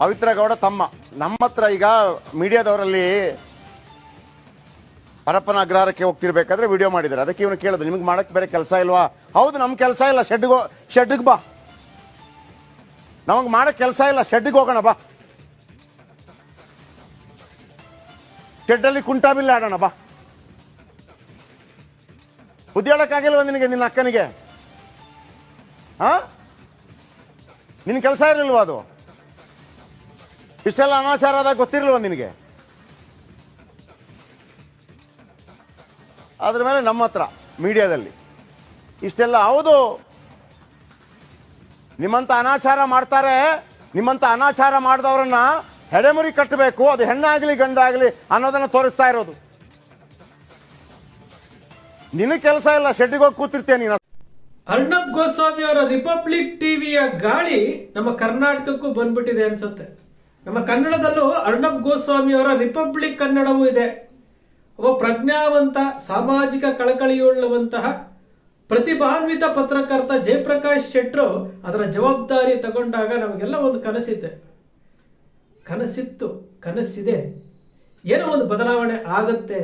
ಪವಿತ್ರ ಗೌಡ ತಮ್ಮ. ನಮ್ಮ ಹತ್ರ ಈಗ ಮೀಡಿಯಾದವರಲ್ಲಿ ಪರಪ್ಪನ ಅಗ್ರಹಾರಕ್ಕೆ ಹೋಗ್ತಿರ್ಬೇಕಾದ್ರೆ ವಿಡಿಯೋ ಮಾಡಿದ್ದಾರೆ. ಅದಕ್ಕೆ ಇವನು ಕೇಳಿದ್ರು ನಿಮ್ಗೆ ಮಾಡಕ್ಕೆ ಬೇರೆ ಕೆಲಸ ಇಲ್ವಾ? ಹೌದು, ನಮ್ ಕೆಲಸ ಇಲ್ಲ. ಶೆಡ್ಗೆ ಶೆಡ್ಗೆ ಬಾ. ನಮಗೆ ಮಾಡಕ್ ಕೆಲಸ ಇಲ್ಲ. ಶೆಡ್ಗೆ ಹೋಗೋಣ, ಬಾ. ಶೆಡ್ಡಲ್ಲಿ ಕುಂಟಾ ಬಿಲ್ ಆಡೋಣ, ಬಾ. ಬುದ್ಧಿ ಹೇಳಕ್ಕಾಗಿಲ್ವ ನಿನಗೆ, ನಿನ್ನ ಅಕ್ಕನಿಗೆ? ಹಾ? ನಿನ್ನ ಕೆಲಸ ಇರಲಿಲ್ವಾ ಅದು? ಇಷ್ಟೆಲ್ಲ ಅನಾಚಾರ ಆದಾಗ ಗೊತ್ತಿರಲಿಲ್ಲ ನಿನಗೆ? ಅದ್ರ ಮೇಲೆ ನಮ್ಮ ಹತ್ರ, ಮೀಡಿಯಾದಲ್ಲಿ, ಇಷ್ಟೆಲ್ಲ ಹೌದು. ನಿಮ್ಮಂತ ಅನಾಚಾರ ಮಾಡ್ತಾರೆ, ನಿಮ್ಮಂತ ಅನಾಚಾರ ಮಾಡಿದವರನ್ನ ಹೆಡೆಮುರಿ ಕಟ್ಟಬೇಕು, ಅದು ಹೆಣ್ಣಾಗ್ಲಿ ಗಂಡಾಗ್ಲಿ ಅನ್ನೋದನ್ನ ತೋರಿಸ್ತಾ ಇರೋದು. ನಿನ್ನ ಕೆಲಸ ಇಲ್ಲ, ಶೆಡ್ಡಿಗೆ ಹೋಗಿ ಕೂತಿರ್ತೀಯ ನೀನು. ಅರ್ಣಬ್ ಗೋಸ್ವಾಮಿ ಅವರ ರಿಪಬ್ಲಿಕ್ ಟಿವಿಯ ಗಾಳಿ ನಮ್ಮ ಕರ್ನಾಟಕಕ್ಕೂ ಬಂದ್ಬಿಟ್ಟಿದೆ ಅನ್ಸುತ್ತೆ. ನಮ್ಮ ಕನ್ನಡದಲ್ಲೂ ಅರ್ಣಬ್ ಗೋಸ್ವಾಮಿ ಅವರ ರಿಪಬ್ಲಿಕ್ ಕನ್ನಡವೂ ಇದೆ. ಒಬ್ಬ ಪ್ರಜ್ಞಾವಂತ, ಸಾಮಾಜಿಕ ಕಳಕಳಿಯುಳ್ಳವಂತಹ ಪ್ರತಿಭಾನ್ವಿತ ಪತ್ರಕರ್ತ ಜಯಪ್ರಕಾಶ್ ಶೆಟ್ರು ಅದರ ಜವಾಬ್ದಾರಿ ತಗೊಂಡಾಗ ನಮಗೆಲ್ಲ ಒಂದು ಕನಸಿದೆ ಕನಸಿತ್ತು, ಕನಸಿದೆ. ಏನೋ ಒಂದು ಬದಲಾವಣೆ ಆಗುತ್ತೆ.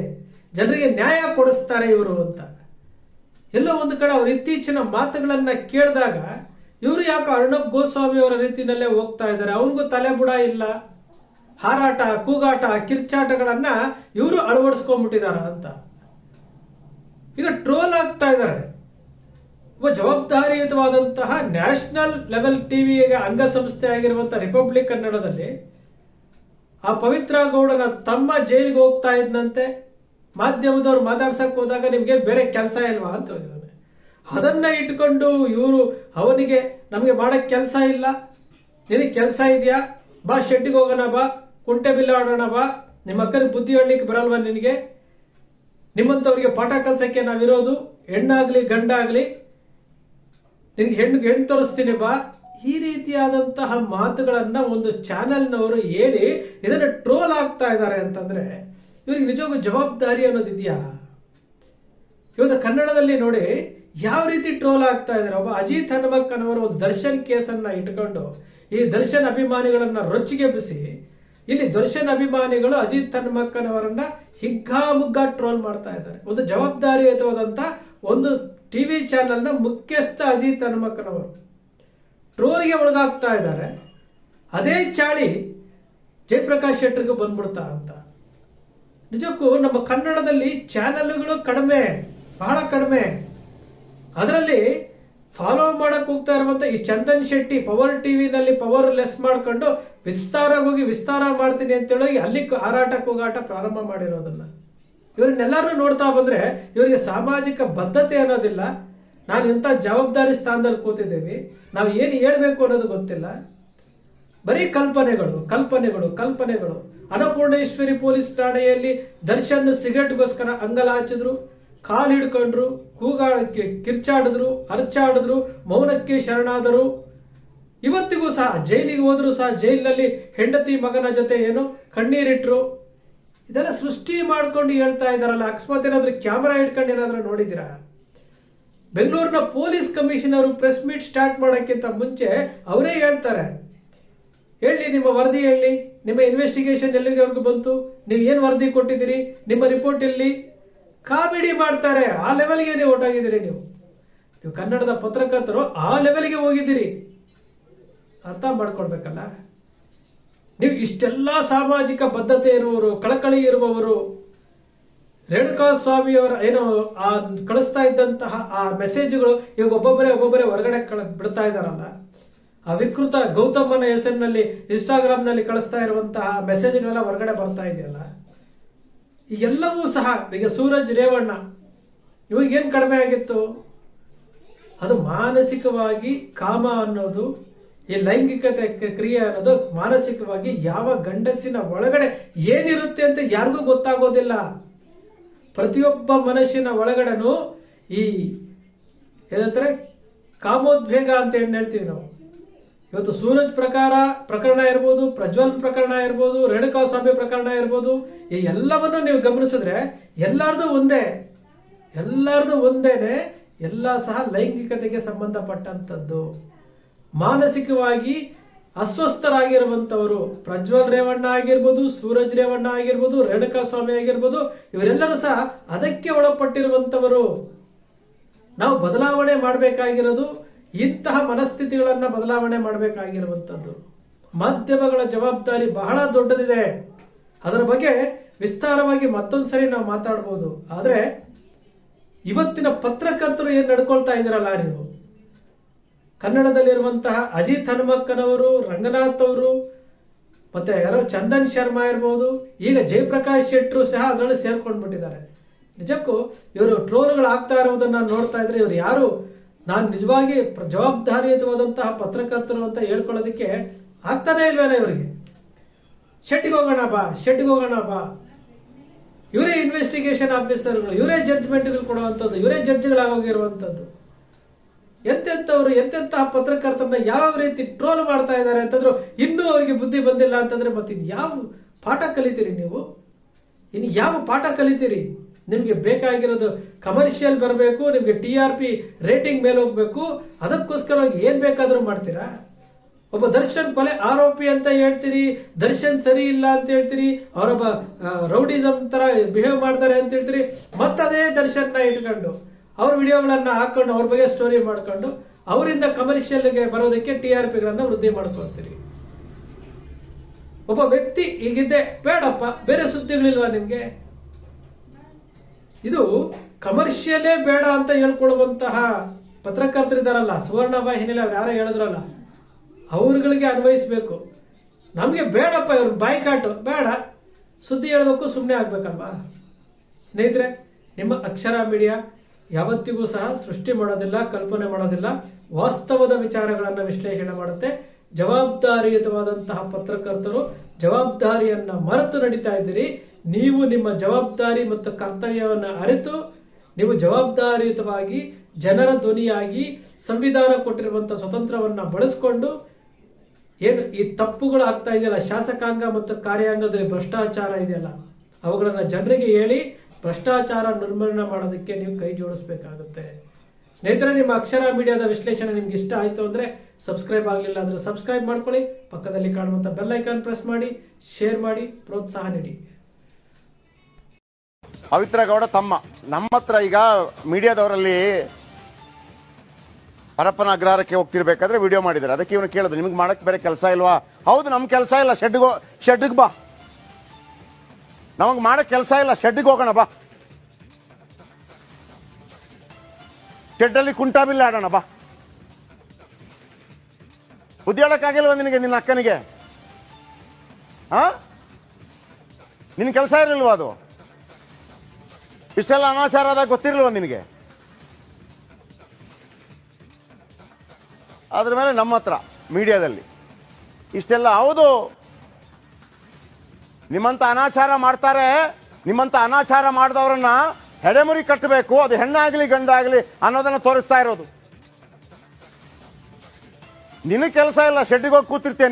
ಜನರಿಗೆ ನ್ಯಾಯ ಕೊಡಿಸ್ತಾರೆ ಇವರು ಅಂತ. ಎಲ್ಲೋ ಒಂದು ಕಡೆ ಅವ್ರ ಇತ್ತೀಚಿನ ಮಾತುಗಳನ್ನು ಕೇಳಿದಾಗ ಇವರು ಯಾಕೆ ಅರ್ಣಬ್ ಗೋಸ್ವಾಮಿ ಅವರ ರೀತಿಯಲ್ಲೇ ಹೋಗ್ತಾ ಇದ್ದಾರೆ? ಅವ್ರಿಗೂ ತಲೆ ಬುಡ ಇಲ್ಲ. ಹಾರಾಟ, ಕೂಗಾಟ, ಕಿರ್ಚಾಟಗಳನ್ನ ಇವರು ಅಳವಡಿಸ್ಕೊಂಡ್ಬಿಟ್ಟಿದಾರ ಅಂತ. ಈಗ ಟ್ರೋಲ್ ಆಗ್ತಾ ಇದ್ದಾರೆ. ಒಬ್ಬ ಜವಾಬ್ದಾರಿಯುತವಾದಂತಹ ನ್ಯಾಷನಲ್ ಲೆವೆಲ್ ಟಿವಿಗೆ ಅಂಗಸಂಸ್ಥೆ ಆಗಿರುವಂತಹ ರಿಪಬ್ಲಿಕ್ ಕನ್ನಡದಲ್ಲಿ ಆ ಪವಿತ್ರ ಗೌಡನ ತಮ್ಮ ಜೈಲಿಗೆ ಹೋಗ್ತಾ ಇದ್ನಂತೆ. ಮಾಧ್ಯಮದವ್ರು ಮಾತಾಡ್ಸಕ್ ಹೋದಾಗ ನಿಮ್ಗೆ ಬೇರೆ ಕೆಲಸ ಇಲ್ವಾ ಅಂತ ಅದನ್ನ ಇಟ್ಕೊಂಡು ಇವರು, ಅವನಿಗೆ ನಮಗೆ ಮಾಡಕ್ ಕೆಲಸ ಇಲ್ಲ. ನಿನಗೆ ಕೆಲಸ ಇದೆಯಾ? ಬಾ ಶೆಡ್ಡಿಗೆ ಹೋಗೋಣ, ಬಾ. ಕುಂಟೆ ಬಿಲ್ಲ ಆಡೋಣ, ಬಾ. ನಿಮ್ಮ ಅಕ್ಕನಿಗೆ ಬುದ್ಧಿ ಹೇಳಲಿಕ್ಕೆ ಬರಲ್ವಾ ನಿನಗೆ? ನಿಮ್ಮಂಥವ್ರಿಗೆ ಪಾಠ ಕಲ್ಸಕ್ಕೆ ನಾವಿರೋದು. ಹೆಣ್ಣಾಗ್ಲಿ, ಗಂಡಾಗ್ಲಿ. ನಿನಗೆ ಹೆಣ್ಣು ಹೆಣ್ಣು ತೋರಿಸ್ತೀನಿ, ಬಾ. ಈ ರೀತಿಯಾದಂತಹ ಮಾತುಗಳನ್ನು ಒಂದು ಚಾನೆಲ್ನವರು ಹೇಳಿ ಇದನ್ನು ಟ್ರೋಲ್ ಆಗ್ತಾ ಇದ್ದಾರೆ ಅಂತಂದ್ರೆ, ಇವ್ರಿಗೆ ನಿಜವಾಗೂ ಜವಾಬ್ದಾರಿ ಅನ್ನೋದಿದೆಯಾ? ಇವತ್ತು ಕನ್ನಡದಲ್ಲಿ ನೋಡಿ ಯಾವ ರೀತಿ ಟ್ರೋಲ್ ಆಗ್ತಾ ಇದ್ದಾರೆ? ಒಬ್ಬ ಅಜಿತ್ ಹನುಮಕ್ಕನವರ ಒಂದು ದರ್ಶನ್ ಕೇಸನ್ನ ಇಟ್ಕೊಂಡು ಈ ದರ್ಶನ್ ಅಭಿಮಾನಿಗಳನ್ನ ರೊಚ್ಚಿಗೆಬ್ಬಿಸಿ ಇಲ್ಲಿ ದರ್ಶನ್ ಅಭಿಮಾನಿಗಳು ಅಜಿತ್ ಹನುಮಕ್ಕನವರನ್ನ ಹಿಗ್ಗಾಮುಗ್ಗಾ ಟ್ರೋಲ್ ಮಾಡ್ತಾ ಇದ್ದಾರೆ. ಒಂದು ಜವಾಬ್ದಾರಿಯುತವಾದಂತ ಒಂದು ಟಿವಿ ಚಾನೆಲ್ನ ಮುಖ್ಯಸ್ಥ ಅಜಿತ್ ಹನುಮಕ್ಕನವರು ಟ್ರೋಲ್ಗೆ ಒಳಗಾಗ್ತಾ ಇದ್ದಾರೆ. ಅದೇ ಚಾಳಿ ಜಯಪ್ರಕಾಶ್ ಶೆಟ್ಟರ್ಗೆ ಬಂದ್ಬಿಡ್ತಾ ಅಂತ. ನಿಜಕ್ಕೂ ನಮ್ಮ ಕನ್ನಡದಲ್ಲಿ ಚಾನೆಲ್ಗಳು ಕಡಿಮೆ, ಬಹಳ ಕಡಿಮೆ. ಅದರಲ್ಲಿ ಫಾಲೋ ಮಾಡಕ್ ಹೋಗ್ತಾ ಇರುವಂತ ಈ ಚಂದನ್ ಶೆಟ್ಟಿ ಪವರ್ ಟಿವಿನಲ್ಲಿ ಪವರ್ ಲೆಸ್ ಮಾಡ್ಕೊಂಡು ವಿಸ್ತಾರ ಹೋಗಿ ವಿಸ್ತಾರ ಮಾಡ್ತೀನಿ ಅಂತೇಳಿ ಅಲ್ಲಿ ಹಾರಾಟ ಕೂಗಾಟ ಪ್ರಾರಂಭ ಮಾಡಿರೋದನ್ನ. ಇವ್ರನ್ನೆಲ್ಲರೂ ನೋಡ್ತಾ ಬಂದ್ರೆ ಇವರಿಗೆ ಸಾಮಾಜಿಕ ಬದ್ಧತೆ ಅನ್ನೋದಿಲ್ಲ. ನಾನು ಇಂಥ ಜವಾಬ್ದಾರಿ ಸ್ಥಾನದಲ್ಲಿ ಕೂತಿದ್ದೀವಿ. ನಾವು ಏನು ಹೇಳಬೇಕು ಅನ್ನೋದು ಗೊತ್ತಿಲ್ಲ. ಬರೀ ಕಲ್ಪನೆಗಳು ಕಲ್ಪನೆಗಳು ಕಲ್ಪನೆಗಳು. ಅನ್ನಪೂರ್ಣೇಶ್ವರಿ ಪೊಲೀಸ್ ಠಾಣೆಯಲ್ಲಿ ದರ್ಶನ್ ಸಿಗರೆಟ್ಗೋಸ್ಕರ ಅಂಗಲಾಚಿದ್ರು ಕಾಲು ಹಿಡ್ಕೊಂಡ್ರು, ಕೂಗಾಡಕ್ಕೆ ಕಿರ್ಚಾಡಿದ್ರು ಅರ್ಚಾಡಿದ್ರು ಮೌನಕ್ಕೆ ಶರಣಾದರು. ಇವತ್ತಿಗೂ ಸಹ, ಜೈಲಿಗೆ ಹೋದರೂ ಸಹ, ಜೈಲಿನಲ್ಲಿ ಹೆಂಡತಿ ಮಗನ ಜೊತೆ ಏನು ಕಣ್ಣೀರಿಟ್ರು. ಇದೆಲ್ಲ ಸೃಷ್ಟಿ ಮಾಡ್ಕೊಂಡು ಹೇಳ್ತಾ ಇದಾರಲ್ಲ ಅಕಸ್ಮಾತ್ ಏನಾದರೂ ಕ್ಯಾಮರಾ ಇಟ್ಕೊಂಡು ಏನಾದರೂ ನೋಡಿದಿರಾ ಬೆಂಗಳೂರಿನ police commissioner press meet start ಮಾಡೋಕ್ಕಿಂತ ಮುಂಚೆ ಅವರೇ ಹೇಳ್ತಾರೆ. ಹೇಳಿ, ನಿಮ್ಮ ವರದಿ ಹೇಳಿ, ನಿಮ್ಮ ಇನ್ವೆಸ್ಟಿಗೇಷನ್ ಎಲ್ಲಿಗೆ ಬಂತು? ನೀವು ಏನು ವರದಿ ಕೊಟ್ಟಿದ್ದೀರಿ? ನಿಮ್ಮ ರಿಪೋರ್ಟ್ ಎಲ್ಲಿ? ಕಾಮಿಡಿ ಮಾಡ್ತಾರೆ. ಆ ಲೆವೆಲ್ಗೆ ನೀವು ಒಟ್ಟಾಗಿದ್ದೀರಿ ನೀವು? ನೀವು ಕನ್ನಡದ ಪತ್ರಕರ್ತರು, ಆ ಲೆವೆಲ್ಗೆ ಹೋಗಿದ್ದೀರಿ. ಅರ್ಥ ಮಾಡ್ಕೊಳ್ಬೇಕಲ್ಲ? ನೀವು ಇಷ್ಟೆಲ್ಲ ಸಾಮಾಜಿಕ ಬದ್ಧತೆ ಇರುವವರು, ಕಳಕಳಿ ಇರುವವರು ರೇಣುಕಾ ಸ್ವಾಮಿಯವರ ಏನು, ಆ ಕಳಿಸ್ತಾ ಇದ್ದಂತಹ ಆ ಮೆಸೇಜ್ಗಳು ಇವಾಗ ಒಬ್ಬೊಬ್ಬರೇ ಒಬ್ಬೊಬ್ಬರೇ ಹೊರಗಡೆ ಕಳ, ಬಿಡ್ತಾ ಇದ್ದಾರಲ್ಲ? ಆ ವಿಕೃತ ಗೌತಮನ ಹೆಸರಿನಲ್ಲಿ ಇನ್ಸ್ಟಾಗ್ರಾಮ್ನಲ್ಲಿ ಕಳಿಸ್ತಾ ಇರುವಂತಹ ಮೆಸೇಜ್ಗಳೆಲ್ಲ ಹೊರಗಡೆ ಬರ್ತಾ ಇದೆಯಲ್ಲ? ಎಲ್ಲವೂ ಸಹ, ಈಗ ಸೂರಜ್ ರೇವಣ್ಣ ಇವಾಗೇನು ಕಡಿಮೆ ಆಗಿತ್ತು? ಅದು ಮಾನಸಿಕವಾಗಿ ಕಾಮ ಅನ್ನೋದು, ಈ ಲೈಂಗಿಕತೆ ಕ್ರಿಯೆ ಅನ್ನೋದು ಮಾನಸಿಕವಾಗಿ ಯಾವ ಗಂಡಸಿನ ಒಳಗಡೆ ಏನಿರುತ್ತೆ ಅಂತ ಯಾರಿಗೂ ಗೊತ್ತಾಗೋದಿಲ್ಲ. ಪ್ರತಿಯೊಬ್ಬ ಮನುಷ್ಯನ ಒಳಗಡೆನೂ ಈ, ಏನಂತಾರೆ, ಕಾಮೋದ್ವೇಗ ಅಂತ ಏನು ಹೇಳ್ತೀವಿ ನಾವು? ಇವತ್ತು ಸೂರಜ್ ಪ್ರಕಾರ ಪ್ರಕರಣ ಇರ್ಬೋದು, ಪ್ರಜ್ವಲ್ ಪ್ರಕರಣ ಇರ್ಬೋದು, ರೇಣುಕಾ ಸ್ವಾಮಿ ಪ್ರಕರಣ ಇರ್ಬೋದು, ಈ ಎಲ್ಲವನ್ನು ನೀವು ಗಮನಿಸಿದ್ರೆ ಎಲ್ಲರದು ಒಂದೇ. ಎಲ್ಲರದು ಒಂದೇನೆ, ಎಲ್ಲ ಸಹ ಲೈಂಗಿಕತೆಗೆ ಸಂಬಂಧಪಟ್ಟಂಥದ್ದು. ಮಾನಸಿಕವಾಗಿ ಅಸ್ವಸ್ಥರಾಗಿರುವಂತವರು ಪ್ರಜ್ವಲ್ ರೇವಣ್ಣ ಆಗಿರ್ಬೋದು, ಸೂರಜ್ ರೇವಣ್ಣ ಆಗಿರ್ಬೋದು, ರೇಣುಕಾ ಸ್ವಾಮಿ ಆಗಿರ್ಬೋದು, ಇವರೆಲ್ಲರೂ ಸಹ ಅದಕ್ಕೆ ಒಳಪಟ್ಟಿರುವಂತವರು ನಾವು ಬದಲಾವಣೆ ಮಾಡಬೇಕಾಗಿರೋದು ಇಂತಹ ಮನಸ್ಥಿತಿಗಳನ್ನು ಬದಲಾವಣೆ ಮಾಡಬೇಕಾಗಿರುವಂಥದ್ದು. ಮಾಧ್ಯಮಗಳ ಜವಾಬ್ದಾರಿ ಬಹಳ ದೊಡ್ಡದಿದೆ. ಅದರ ಬಗ್ಗೆ ವಿಸ್ತಾರವಾಗಿ ಮತ್ತೊಂದು ಸರಿ ನಾವು ಮಾತಾಡ್ಬೋದು. ಆದರೆ, ಇವತ್ತಿನ ಪತ್ರಕರ್ತರು ಏನು ನಡ್ಕೊಳ್ತಾ ಇದ್ದೀರಲ್ಲ ನೀವು? ಕನ್ನಡದಲ್ಲಿರುವಂತಹ ಅಜಿತ್ ಹನುಮಕ್ಕನವರು, ರಂಗನಾಥ್ ಅವರು, ಮತ್ತೆ ಯಾರೋ ಚಂದನ್ ಶರ್ಮಾ ಇರ್ಬೋದು, ಈಗ ಜಯಪ್ರಕಾಶ್ ಶೆಟ್ಟರು ಸಹ ಅದರಲ್ಲಿ ಸೇರ್ಕೊಂಡ್ಬಿಟ್ಟಿದ್ದಾರೆ. ನಿಜಕ್ಕೂ ಇವರು ಟ್ರೋಲ್ಗಳು ಆಗ್ತಾ ಇರುವುದನ್ನ ನೋಡ್ತಾ ಇದ್ರೆ ಇವರು ಯಾರು ನಾನು ನಿಜವಾಗಿ ಜವಾಬ್ದಾರಿಯುತವಾದಂತಹ ಪತ್ರಕರ್ತರು ಅಂತ ಹೇಳ್ಕೊಳ್ಳೋದಕ್ಕೆ ಆಗ್ತಾನೆ ಇಲ್ವೇನ ಇವರಿಗೆ? ಶೆಡ್ಗೆ ಹೋಗೋಣ ಬಾ ಶೆಡ್ಗೆ ಹೋಗೋಣ ಬಾ. ಇವರೇ ಇನ್ವೆಸ್ಟಿಗೇಷನ್ ಆಫೀಸರ್ಗಳು ಇವರೇ ಜಡ್ಜ್ಮೆಂಟ್ಗಳು ಕೊಡುವಂಥದ್ದು, ಇವರೇ ಜಡ್ಜ್ಗಳಾಗೋಗಿರುವಂಥದ್ದು ಎಂತೆಂಥವ್ರು, ಎಂತೆಂತಹ ಪತ್ರಕರ್ತರನ್ನ ಯಾವ ರೀತಿ ಟ್ರೋಲ್ ಮಾಡ್ತಾ ಇದ್ದಾರೆ ಅಂತಂದ್ರು ಇನ್ನೂ ಅವರಿಗೆ ಬುದ್ಧಿ ಬಂದಿಲ್ಲ ಅಂತಂದ್ರೆ ಮತ್ತೆ ಯಾವ ಪಾಠ ಕಲಿತೀರಿ ನೀವು? ಇನ್ನು ಯಾವ ಪಾಠ ಕಲಿತೀರಿ? ನಿಮಗೆ ಬೇಕಾಗಿರೋದು ಕಮರ್ಷಿಯಲ್ ಬರಬೇಕು, ನಿಮಗೆ ಟಿ ಆರ್ ಪಿ ರೇಟಿಂಗ್ ಮೇಲೆ ಹೋಗ್ಬೇಕು, ಅದಕ್ಕೋಸ್ಕರವಾಗಿ ಏನು ಬೇಕಾದರೂ ಮಾಡ್ತೀರಾ? ಒಬ್ಬ ದರ್ಶನ್ ಕೊಲೆ ಆರೋಪಿ ಅಂತ ಹೇಳ್ತೀರಿ, ದರ್ಶನ್ ಸರಿ ಇಲ್ಲ ಅಂತ ಹೇಳ್ತೀರಿ, ಅವರೊಬ್ಬ ರೌಡಿಸಮ್ ತರ ಬಿಹೇವ್ ಮಾಡ್ತಾರೆ ಅಂತ ಹೇಳ್ತೀರಿ, ಮತ್ತದೇ ದರ್ಶನ್ನ ಇಟ್ಕೊಂಡು, ಅವ್ರ ವಿಡಿಯೋಗಳನ್ನು ಹಾಕೊಂಡು, ಅವ್ರ ಬಗ್ಗೆ ಸ್ಟೋರಿ ಮಾಡ್ಕೊಂಡು, ಅವರಿಂದ ಕಮರ್ಷಿಯಲ್ಗೆ ಬರೋದಕ್ಕೆ ಟಿ ಆರ್ ಪಿಗಳನ್ನು ವೃದ್ಧಿ ಮಾಡ್ಕೊಳ್ತೀರಿ. ಒಬ್ಬ ವ್ಯಕ್ತಿ ಹೀಗಿದ್ದೆ, ಬೇಡಪ್ಪ, ಬೇರೆ ಸುದ್ದಿಗಳಿಲ್ವಾ ನಿಮ್ಗೆ? ಇದು ಕಮರ್ಷಿಯಲೇ ಬೇಡ ಅಂತ ಹೇಳ್ಕೊಳ್ಳುವಂತಹ ಪತ್ರಕರ್ತರಿದ್ದಾರಲ್ಲ ಸುವರ್ಣ ವಾಹಿನಿಯಲ್ಲಿ ಅವ್ರು ಯಾರೋ ಹೇಳಿದ್ರಲ್ಲ, ಅವ್ರುಗಳಿಗೆ ಅನ್ವಯಿಸಬೇಕು. ನಮಗೆ ಬೇಡಪ್ಪ ಇವ್ರ ಬಾಯ್ಕಾಟು, ಬೇಡ. ಸುದ್ದಿ ಹೇಳ್ಬೇಕು ಸುಮ್ಮನೆ ಆಗ್ಬೇಕಲ್ವಾ? ಸ್ನೇಹಿತರೆ, ನಿಮ್ಮ ಅಕ್ಷರ ಮೀಡಿಯಾ ಯಾವತ್ತಿಗೂ ಸಹ ಸೃಷ್ಟಿ ಮಾಡೋದಿಲ್ಲ, ಕಲ್ಪನೆ ಮಾಡೋದಿಲ್ಲ, ವಾಸ್ತವದ ವಿಚಾರಗಳನ್ನು ವಿಶ್ಲೇಷಣೆ ಮಾಡುತ್ತೆ. ಜವಾಬ್ದಾರಿಯುತವಾದಂತಹ ಪತ್ರಕರ್ತರು ಜವಾಬ್ದಾರಿಯನ್ನು ಮರೆತು ನಡೀತಾ ಇದ್ದೀರಿ. ನೀವು ನಿಮ್ಮ ಜವಾಬ್ದಾರಿ ಮತ್ತು ಕರ್ತವ್ಯವನ್ನು ಅರಿತು, ನೀವು ಜವಾಬ್ದಾರಿಯುತವಾಗಿ ಜನರ ಧ್ವನಿಯಾಗಿ ಸಂವಿಧಾನ ಕೊಟ್ಟಿರುವಂಥ ಸ್ವತಂತ್ರವನ್ನ ಬಳಸಿಕೊಂಡು ಏನು ಈ ತಪ್ಪುಗಳು ಆಗ್ತಾ ಇದೆಯಲ್ಲ, ಶಾಸಕಾಂಗ ಮತ್ತು ಕಾರ್ಯಾಂಗದಲ್ಲಿ ಭ್ರಷ್ಟಾಚಾರ ಇದೆಯಲ್ಲ, ಅವುಗಳನ್ನು ಜನರಿಗೆ ಹೇಳಿ ಭ್ರಷ್ಟಾಚಾರ ನಿರ್ಮೂಲನೆ ಮಾಡೋದಕ್ಕೆ ನೀವು ಕೈ ಜೋಡಿಸ್ಬೇಕಾಗುತ್ತೆ. ಸ್ನೇಹಿತರೆ, ನಿಮ್ಮ ಅಕ್ಷರ ಮೀಡಿಯಾದ ವಿಶ್ಲೇಷಣೆ ನಿಮ್ಗೆ ಇಷ್ಟ ಆಯಿತು ಅಂದರೆ ಸಬ್ಸ್ಕ್ರೈಬ್ ಆಗಲಿಲ್ಲ ಅಂದರೆ ಸಬ್ಸ್ಕ್ರೈಬ್ ಮಾಡ್ಕೊಳ್ಳಿ, ಪಕ್ಕದಲ್ಲಿ ಕಾಣುವಂಥ ಬೆಲ್ ಐಕಾನ್ ಪ್ರೆಸ್ ಮಾಡಿ, ಶೇರ್ ಮಾಡಿ, ಪ್ರೋತ್ಸಾಹ ನೀಡಿ. ಪವಿತ್ರ ಗೌಡ ತಮ್ಮ. ನಮ್ಮ ಹತ್ರ ಈಗ ಮೀಡಿಯಾದವರಲ್ಲಿ ಹರಪ್ಪನ ಅಗ್ರಹಾರಕ್ಕೆ ಹೋಗ್ತಿರ್ಬೇಕಾದ್ರೆ ವಿಡಿಯೋ ಮಾಡಿದ್ದಾರೆ. ಅದಕ್ಕೆ ಇವನು ಕೇಳಿದ್ರು, ನಿಮ್ಗೆ ಮಾಡಕ್ಕೆ ಬೇರೆ ಕೆಲಸ ಇಲ್ವಾ? ಹೌದು, ನಮ್ ಕೆಲಸ ಇಲ್ಲ. ಶೆಡ್ಗೆ ಶೆಡ್ಗೆ ಬಾ. ನಮಗೆ ಮಾಡಕ್ಕೆ ಕೆಲಸ ಇಲ್ಲ. ಶೆಡ್ಗೆ ಹೋಗೋಣ, ಬಾ. ಶೆಡ್ಡಲ್ಲಿ ಕುಂಟಾ ಬಿಲ್ಲ ಆಡೋಣ, ಬಾ. ಬುದ್ಧಿ ನಿನಗೆ, ನಿನ್ನ ಅಕ್ಕನಿಗೆ? ಹಾ ನಿನ್ನ ಕೆಲಸ ಇರಲಿಲ್ವಾ ಅದು? ಇಷ್ಟೆಲ್ಲ ಅನಾಚಾರ ಆದಾಗ ಗೊತ್ತಿರಲ್ವ ನಿನಗೆ? ಅದ್ರ ಮೇಲೆ ನಮ್ಮ ಹತ್ರ, ಮೀಡಿಯಾದಲ್ಲಿ, ಇಷ್ಟೆಲ್ಲ ಹೌದು. ನಿಮ್ಮಂತ ಅನಾಚಾರ ಮಾಡ್ತಾರೆ, ನಿಮ್ಮಂತ ಅನಾಚಾರ ಮಾಡಿದವರನ್ನ ಹೆಡೆಮುರಿ ಕಟ್ಟಬೇಕು, ಅದು ಹೆಣ್ಣಾಗ್ಲಿ ಗಂಡಾಗ್ಲಿ ಅನ್ನೋದನ್ನ ತೋರಿಸ್ತಾ ಇರೋದು. ನಿನಗೆ ಕೆಲಸ ಇಲ್ಲ, ಶೆಡ್ಡಿಗೆ ಹೋಗಿ ಕೂತಿರ್ತೀಯ